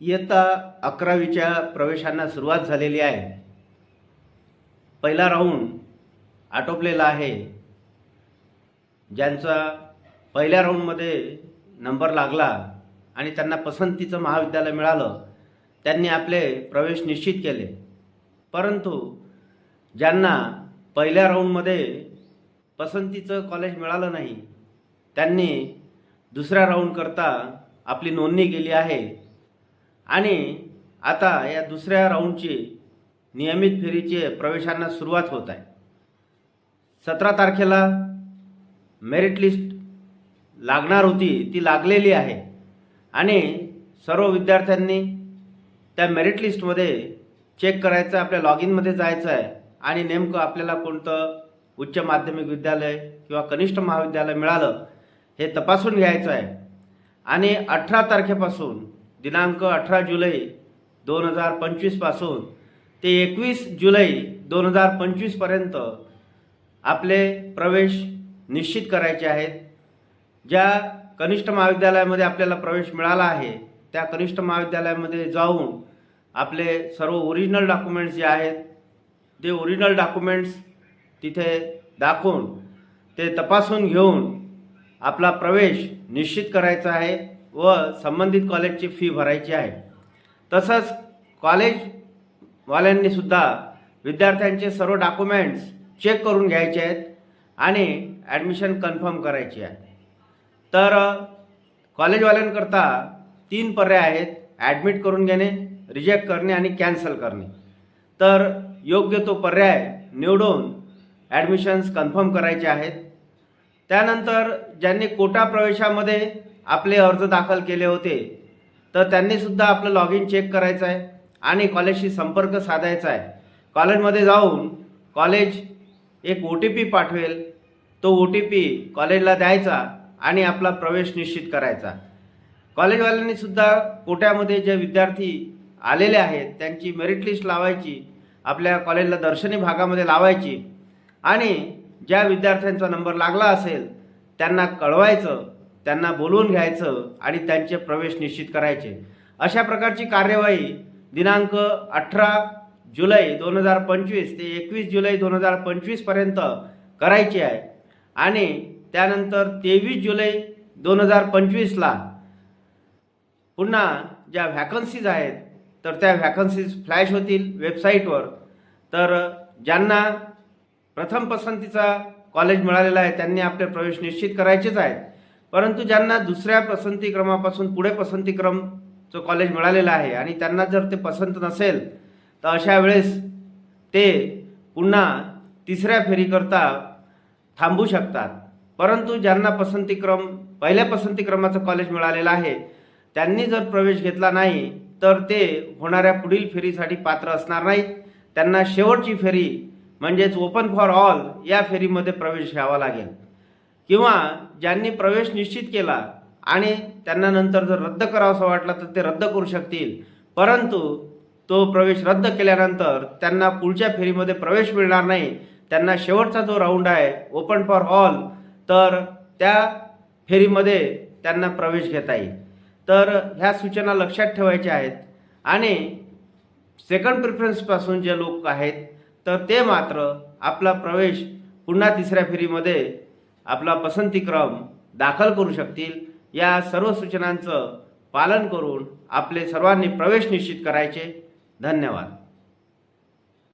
इयत्ता अकरावीच्या प्रवेशांना सुरुवात झालेली आहे. पहिला राऊंड आटोपलेला आहे. ज्यांचा पहिल्या राऊंडमध्ये नंबर लागला आणि त्यांना पसंतीचं महाविद्यालय मिळालं त्यांनी आपले प्रवेश निश्चित केले. परंतु ज्यांना पहिल्या राऊंडमध्ये पसंतीचं कॉलेज मिळालं नाही त्यांनी दुसऱ्या राऊंडकरता आपली नोंदणी केली आहे. आणि आता या दुसऱ्या राऊंडची नियमित फेरीचे प्रवेशांना सुरुवात होत आहे. सतरा तारखेला मेरिट लिस्ट लागणार होती ती लागलेली आहे. आणि सर्व विद्यार्थ्यांनी त्या मेरिट लिस्टमध्ये चेक करायचं आपल्या लॉग इनमध्ये जायचं आहे. आणि नेमकं आपल्याला कोणतं उच्च माध्यमिक विद्यालय किंवा कनिष्ठ महाविद्यालय मिळालं हे तपासून घ्यायचं आहे. आणि अठरा तारखेपासून दिनांक अठरा जुलै दोन हजार पंचवीसपासून ते एकवीस जुलै दोन हजार पंचवीसपर्यंत आपले प्रवेश निश्चित करायचे आहेत. ज्या कनिष्ठ महाविद्यालयामध्ये आपल्याला प्रवेश मिळाला आहे त्या कनिष्ठ महाविद्यालयामध्ये जाऊन आपले सर्व ओरिजिनल डॉक्युमेंट्स जे आहेत ते ओरिजिनल डॉक्युमेंट्स तिथे दाखवून ते तपासून घेऊन आपला प्रवेश निश्चित करायचा आहे. व संबंधित कॉलेजची फी भरायची आहे. तसंच कॉलेजवाल्यांनीसुद्धा विद्यार्थ्यांचे सर्व डॉक्युमेंट्स चेक करून घ्यायचे आहेत आणि ॲडमिशन कन्फर्म करायची आहे. तर कॉलेजवाल्यांकरता तीन पर्याय आहेत ॲडमिट करून घेणे रिजेक्ट करणे आणि कॅन्सल करणे. तर योग्य तो पर्याय निवडून ॲडमिशन्स कन्फर्म करायचे आहेत. त्यानंतर ज्यांनी कोटा प्रवेशामध्ये आपले अर्ज दाखल केले होते. तर त्यांनीसुद्धा आपलं लॉग इन चेक करायचं आहे आणि कॉलेजशी संपर्क साधायचा आहे कॉलेजमध्ये जाऊन कॉलेज एक ओ टी पी पाठवेल. तो ओ टी पी कॉलेजला द्यायचा आणि आपला प्रवेश निश्चित करायचा. कॉलेजवाल्यांनी सुद्धा कोट्यामध्ये जे विद्यार्थी आलेले आहेत त्यांची मेरिट लिस्ट लावायची आपल्या कॉलेजला दर्शनी भागामध्ये लावायची आणि ज्या विद्यार्थ्यांचा नंबर लागला असेल त्यांना कळवायचं त्यांना बोलवून घ्यायचं आणि त्यांचे प्रवेश निश्चित करायचे. अशा प्रकारची कार्यवाही दिनांक अठरा जुलै दोन हजार पंचवीस ते एकवीस जुलै दोन हजार पंचवीसपर्यंत करायची आहे. आणि त्यानंतर तेवीस जुलै दोन हजार पंचवीसला पुन्हा ज्या व्हॅकन्सीज आहेत तर त्या व्हॅकन्सीज फ्लॅश होतील वेबसाईटवर तर ज्यांना प्रथम पसंतीचा कॉलेज मिळालेला आहे त्यांनी आपले प्रवेश निश्चित करायचेच आहेत. परंतु ज्यांना दुसऱ्या पसंती क्रमापासून पुढे पसंती क्रमचं कॉलेज मिळालेलं आहे आणि त्यांना जर ते पसंत नसेल तर अशा वेळेस ते पुन्हा तिसऱ्या फेरीकरता थांबू शकतात. परंतु ज्यांना पसंतीक्रम पहिल्या पसंतीक्रमाचं कॉलेज मिळालेलं आहे त्यांनी जर प्रवेश घेतला नाही तर ते होणाऱ्या पुढील फेरीसाठी पात्र असणार नाहीत. त्यांना शेवटची फेरी म्हणजेच ओपन फॉर ऑल या फेरीमध्ये प्रवेश घ्यावा लागेल. किंवा ज्यांनी प्रवेश निश्चित केला आणि त्यांना नंतर जर रद्द करावंसं वाटलं तर ते रद्द करू शकतील. परंतु तो प्रवेश रद्द केल्यानंतर त्यांना पुढच्या फेरीमध्ये प्रवेश मिळणार नाही. त्यांना शेवटचा जो राऊंड आहे ओपन फॉर ऑल तर त्या फेरीमध्ये त्यांना प्रवेश घेता येईल. तर ह्या सूचना लक्षात ठेवायच्या आहेत. आणि सेकंड प्रिफरन्सपासून जे लोक आहेत तर ते मात्र आपला प्रवेश पुन्हा तिसऱ्या फेरीमध्ये आपला पसंतीक्रम दाखल करू शकतील. या सर्व सूचनांचं पालन करून आपले सर्वांनी प्रवेश निश्चित करायचे. धन्यवाद.